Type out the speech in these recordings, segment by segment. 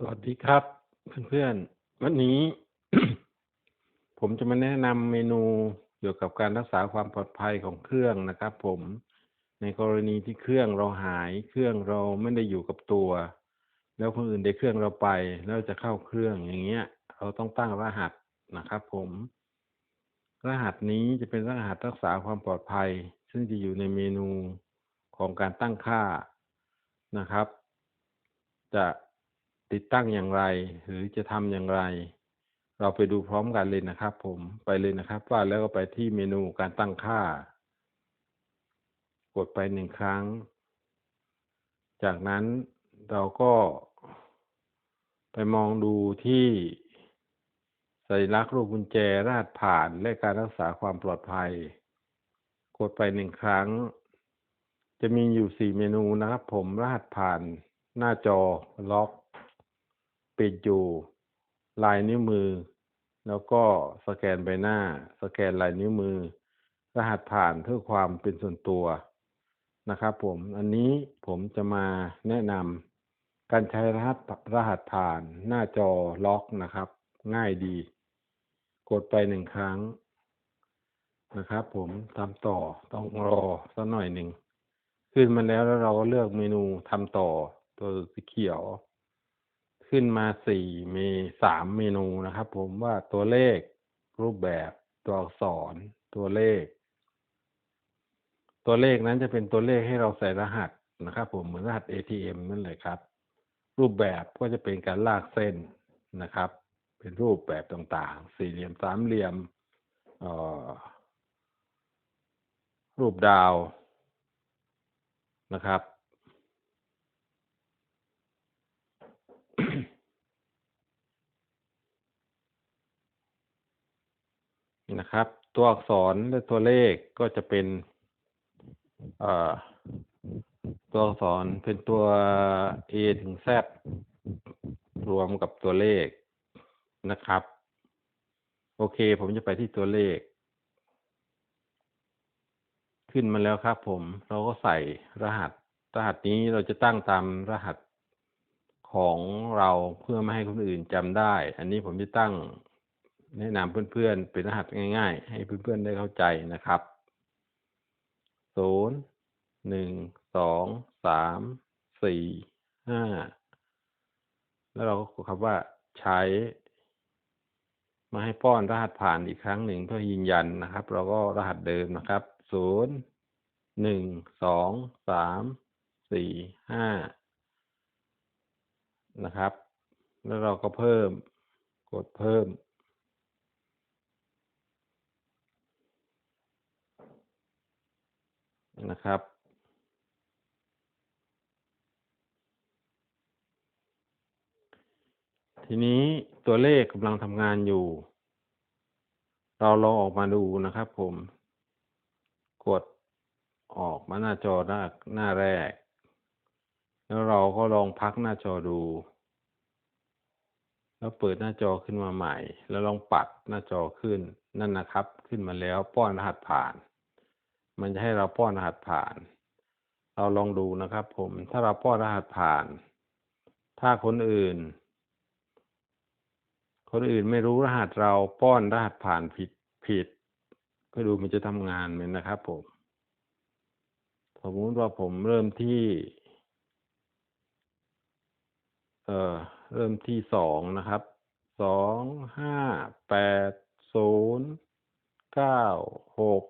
สวัสดีครับ เพื่อนๆ วันนี้ ผมจะมาแนะนำเมนูเกี่ยวกับการรักษาความปลอดภัยของเครื่องนะครับ ผมในกรณีที่เครื่องเราหายเครื่องเราไม่ได้อยู่กับตัว แล้วคนอื่นได้เครื่องเราไป แล้วจะเข้าเครื่องอย่างเงี้ย เราต้องตั้งรหัสนะครับ ผม รหัสนี้จะเป็นรหัสรักษาความปลอดภัย ซึ่งจะอยู่ในเมนูของการตั้งค่านะครับ จะ ติดตั้งอย่างไร หรือจะทำอย่างไร เราไปดูพร้อมกันเลยนะครับ ผมไปเลยนะครับ ว่าแล้วก็ไปที่เมนูการตั้งค่า กดไปหนึ่งครั้ง จากนั้นเราก็ไปมองดูที่สัญลักษณ์รูปกุญแจรหัสผ่านและการรักษาความปลอดภัย กดไปหนึ่งครั้ง จะมีอยู่สี่เมนูนะครับ ผมรหัสผ่านหน้าจอล็อก ปิดอยู่ลายนิ้วมือ แล้วก็สแกนใบหน้า สแกนลายนิ้วมือ รหัสผ่านเพื่อความเป็นส่วนตัวนะครับผมอันนี้ผมจะมาแนะนำการใช้รหัสรหัสผ่านหน้าจอล็อกนะครับ ง่ายดี กดไปหนึ่งครั้งนะครับ ผมทำต่อต้องรอสักหน่อยหนึ่งขึ้นมาแล้วแล้วเราก็เลือกเมนูทำต่อตัวสีเขียว ขึ้นมาสี่เมสามเมนูนะครับผมว่าตัวเลขรูปแบบตัวอักษรตัวเลข ตัวเลขนั้นจะเป็นตัวเลขให้เราใส่รหัสนะครับผมเหมือนรหัส ATM นั่นเลยครับ รูปแบบก็จะเป็นการลากเส้นนะครับ เป็นรูปแบบต่างๆ สี่เหลี่ยมสามเหลี่ยมรูปดาวนะครับ นะครับ ตัวอักษรและตัวเลขก็จะเป็นตัวอักษรเป็นตัว A ถึง Z รวมกับตัวเลขนะครับ โอเค ผมจะไปที่ตัวเลข ขึ้นมาแล้วครับผม เราก็ใส่รหัส รหัสนี้เราจะตั้งตามรหัสของเราเพื่อไม่ให้คนอื่นจำได้ อันนี้ผมจะตั้ง แนะนำเพื่อนๆเป็นรหัสง่าย ๆ ให้เพื่อนๆได้เข้าใจนะครับศูนย์หนึ่งสองสามสี่ห้าแล้วเราก็กดคำว่าใช้ มาให้ป้อนรหัสผ่านอีกครั้งหนึ่งเพื่อยืนยันนะครับ เราก็รหัสเดิมนะครับศูนย์หนึ่งสองสามสี่ห้านะครับ แล้วเราก็เพิ่มกดเพิ่ม นะครับ ทีนี้ตัวเลขกำลังทำงานอยู่ เราลองออกมาดูนะครับผม กดออกมาหน้าจอหน้าหน้าแรก แล้วเราก็ลองพักหน้าจอดู แล้วเปิดหน้าจอขึ้นมาใหม่ แล้วลองปัดหน้าจอขึ้นนั่นนะครับ ขึ้นมาแล้วป้อนรหัสผ่าน มันจะให้เราป้อนรหัสผ่าน เราลองดูนะครับผม ถ้าเราป้อนรหัสผ่าน ถ้าคนอื่น คนอื่นไม่รู้รหัสเราป้อนรหัสผ่านผิดผิดก็ดูมันจะทำงานไหมนะครับผมสมมติว่าผมเริ่มที่ เอ่อ เริ่มที่สองนะครับ สอง ห้า แปด ศูนย์ เก้า หก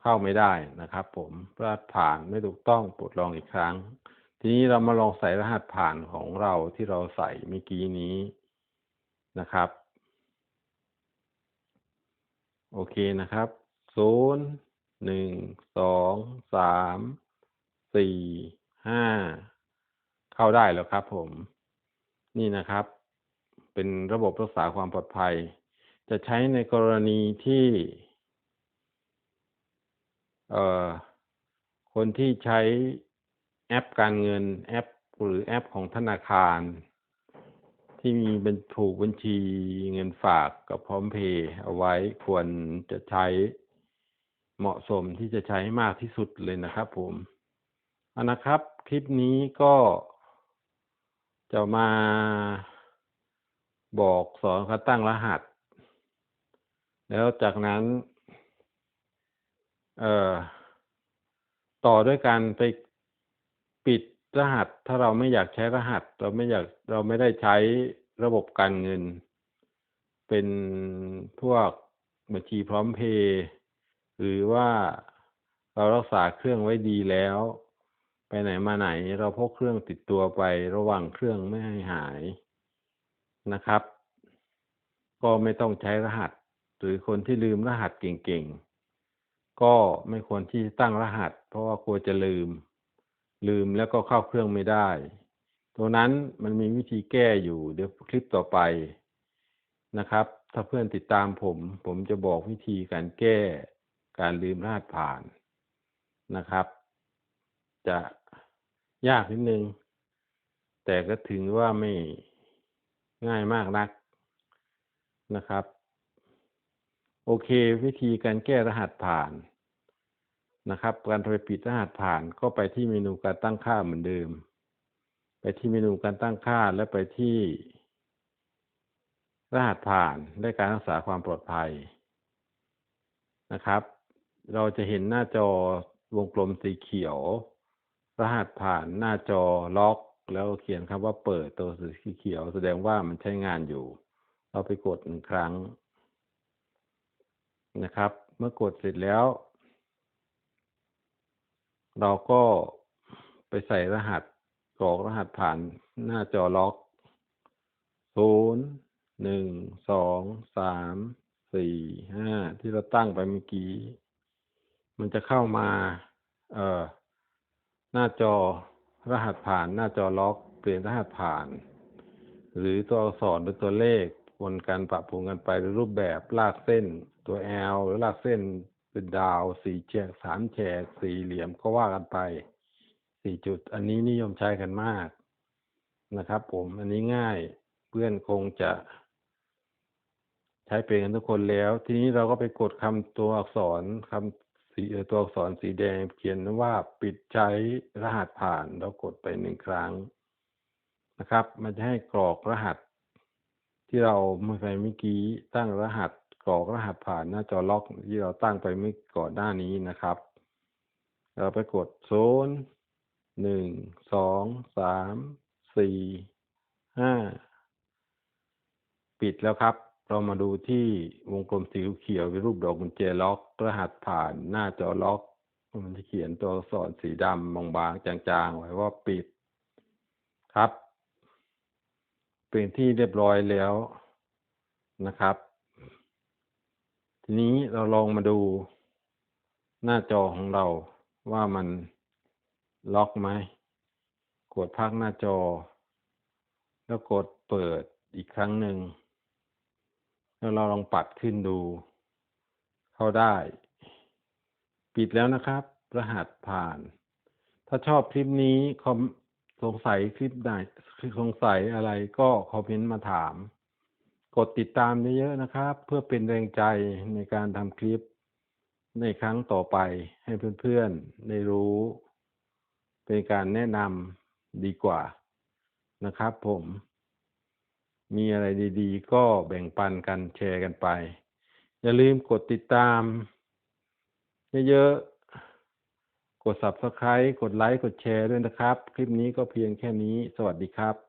เข้าไม่ได้นะครับ ผมรหัสผ่านไม่ถูกต้องปลดลองอีกครั้ง ทีนี้เรามาลองใส่รหัสผ่านของเราที่เราใส่เมื่อกี้นี้นะครับ โอเคนะครับศูนย์หนึ่งสองสามสี่ห้าเข้าได้แล้วครับ ผม นี่นะครับ เป็นระบบรักษาความปลอดภัย จะใช้ในกรณีที่ คนที่ใช้แอปการเงินแอป หรือแอปของธนาคาร ที่มีเป็นผูกบัญชีเงินฝากกับพร้อมเพย์เอาไว้ควรจะใช้เหมาะสมที่จะใช้มากที่สุดเลยนะครับผมอันนะครับ คลิปนี้ก็จะมาบอกสอนเขาตั้งรหัส แล้วจากนั้น เอ่อต่อด้วยการไปปิดรหัส ถ้าเราไม่อยากใช้รหัส เราไม่อยากเราไม่ได้ใช้ระบบการเงิน เป็นพวกบัญชีพร้อมเพย์หรือว่าเรารักษาเครื่องไว้ดีแล้ว ไปไหนมาไหน เราพกเครื่องติดตัวไประวังเครื่องไม่ให้หายนะครับ ก็ไม่ต้องใช้รหัส หรือคนที่ลืมรหัสเก่งๆ ก็ไม่ควรที่จะตั้งรหัส เพราะว่ากลัวจะลืม ลืมแล้วก็เข้าเครื่องไม่ได้ ตัวนั้นมันมีวิธีแก้อยู่เดี๋ยวคลิปต่อไปนะครับ ถ้าเพื่อนติดตามผม ผมจะบอกวิธีการแก้การลืมรหัสผ่านนะครับ จะยากนิดนึง แต่ก็ถึงว่าไม่ง่ายมากนักนะครับ โอเค วิธีการแก้รหัสผ่านนะครับ การไปปิดรหัสผ่านก็ไปที่เมนูการตั้งค่าเหมือนเดิม ไปที่เมนูการตั้งค่าและไปที่ รหัสผ่านและการรักษาความปลอดภัยนะครับ เราจะเห็นหน้าจอวงกลมสีเขียว รหัสผ่านหน้าจอล็อก แล้วเขียนคำว่าเปิดตัวสีเขียว แสดงว่ามันใช้งานอยู่ เราไปกดหนึ่งครั้ง นะครับ เมื่อกดเสร็จแล้ว เราก็ไปใส่รหัสกรอกรหัสผ่านหน้าจอล็อกศูนย์หนึ่งสองสามสี่ห้าที่เราตั้งไปเมื่อกี้ มันจะเข้ามา เอ่อ หน้าจอรหัสผ่านหน้าจอล็อก เปลี่ยนรหัสผ่าน หรือตัวอักษรหรือตัวเลข วนกันปรับปรุงกันไปในรูปแบบลากเส้นตัว L หรือลากเส้นเป็นดาวสี่แฉกสามแฉกสี่เหลี่ยมก็ว่ากันไปสี่จุด อันนี้นิยมใช้กันมากนะครับ ผมอันนี้ง่ายเพื่อนคงจะ ใช้เป็นกันทุกคนแล้ว ทีนี้เราก็ไปกดคำตัวอักษรคำสีตัวอักษรสีแดงเขียนว่าปิดใช้รหัสผ่านเรากดไปหนึ่งครั้งนะครับ มันจะให้กรอกรหัส ที่เราเมื่อไปเมื่อกี้ตั้งรหัสกรอกรหัสผ่านหน้าจอล็อกที่เราตั้งไปเมื่อก่อนหน้านี้นะครับ เราไปกดศูนหนึ่งสองสามสี่ห้าปิดแล้วครับ เรามาดูที่วงกลมสีเขียวเป็นรูปดอกกุญแจล็อกรหัสผ่านหน้าจอล็อก มันจะเขียนตัวอักษรสีดำบางๆจางๆ ไว้ว่าปิดครับ เป็นที่เรียบร้อยแล้วนะครับ ทีนี้เราลองมาดูหน้าจอของเราว่ามันล็อกไหม กดพักหน้าจอ แล้วกดเปิดอีกครั้งหนึ่ง แล้วเราลองปัดขึ้นดู เข้าได้ ปิดแล้วนะครับ รหัสผ่าน ถ้าชอบคลิปนี้คอม สงสัยคลิปไหนสงสัยอะไรก็คอมเมนต์มาถาม กดติดตามเยอะๆนะครับ เพื่อเป็นแรงใจในการทำคลิปในครั้งต่อไปให้เพื่อนๆ ได้รู้ เป็นการแนะนำดีกว่านะครับผม มีอะไรดีๆ ก็แบ่งปันกันแชร์กันไป อย่าลืมกดติดตาม เยอะๆ ด subscribe กดไลค์ กดแชร์ด้วยนะครับ คลิปนี้ก็เพียงแค่นี้ สวัสดีครับ